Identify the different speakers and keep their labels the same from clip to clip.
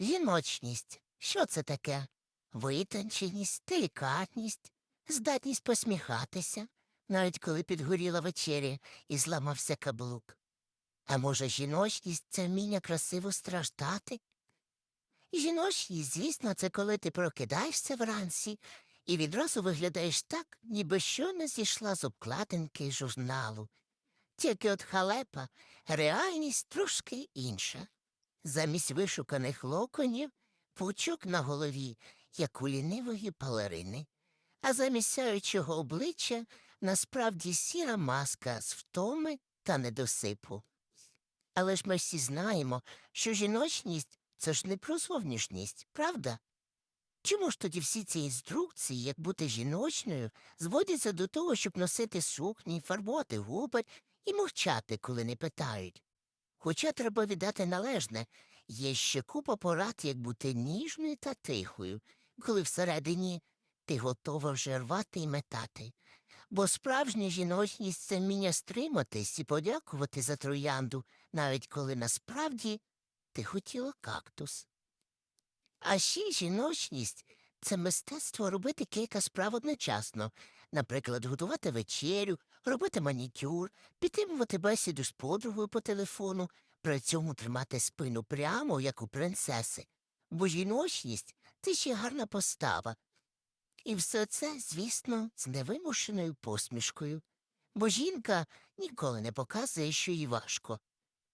Speaker 1: Жіночність. Що це таке? Витонченість, делікатність, здатність посміхатися, навіть коли підгоріла вечеря і зламався каблук. А може, жіночність це вміння красиво страждати? Жіночність, звісно, це коли ти прокидаєшся вранці і відразу виглядаєш так, ніби щойно зійшла з обкладинки журналу. Тільки от халепа реальність трошки інша. Замість вишуканих локонів пучок на голові, як у лінивої балерини, а замість сяючого обличчя насправді сіра маска з втоми та недосипу. Але ж ми всі знаємо, що жіночність це ж не про зовнішність, правда? Чому ж тоді всі ці інструкції, як бути жіночною, зводяться до того, щоб носити сукні, фарбувати губи і мовчати, коли не питають? Хоча треба віддати належне, є ще купа порад, як бути ніжною та тихою, коли всередині ти готова вже рвати і метати. Бо справжня жіночність це вміння стриматись і подякувати за троянду, навіть коли насправді ти хотіла кактус. А ще жіночність це мистецтво робити кілька справ одночасно, наприклад, готувати вечерю, робити манікюр, підтримувати бесіду з подругою по телефону, при цьому тримати спину прямо, як у принцеси. Бо жіночність це ще гарна постава. І все це, звісно, з невимушеною посмішкою. Бо жінка ніколи не показує, що їй важко.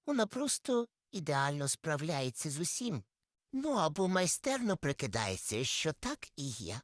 Speaker 1: Вона просто ідеально справляється з усім. Ну або майстерно прикидається, що так і є.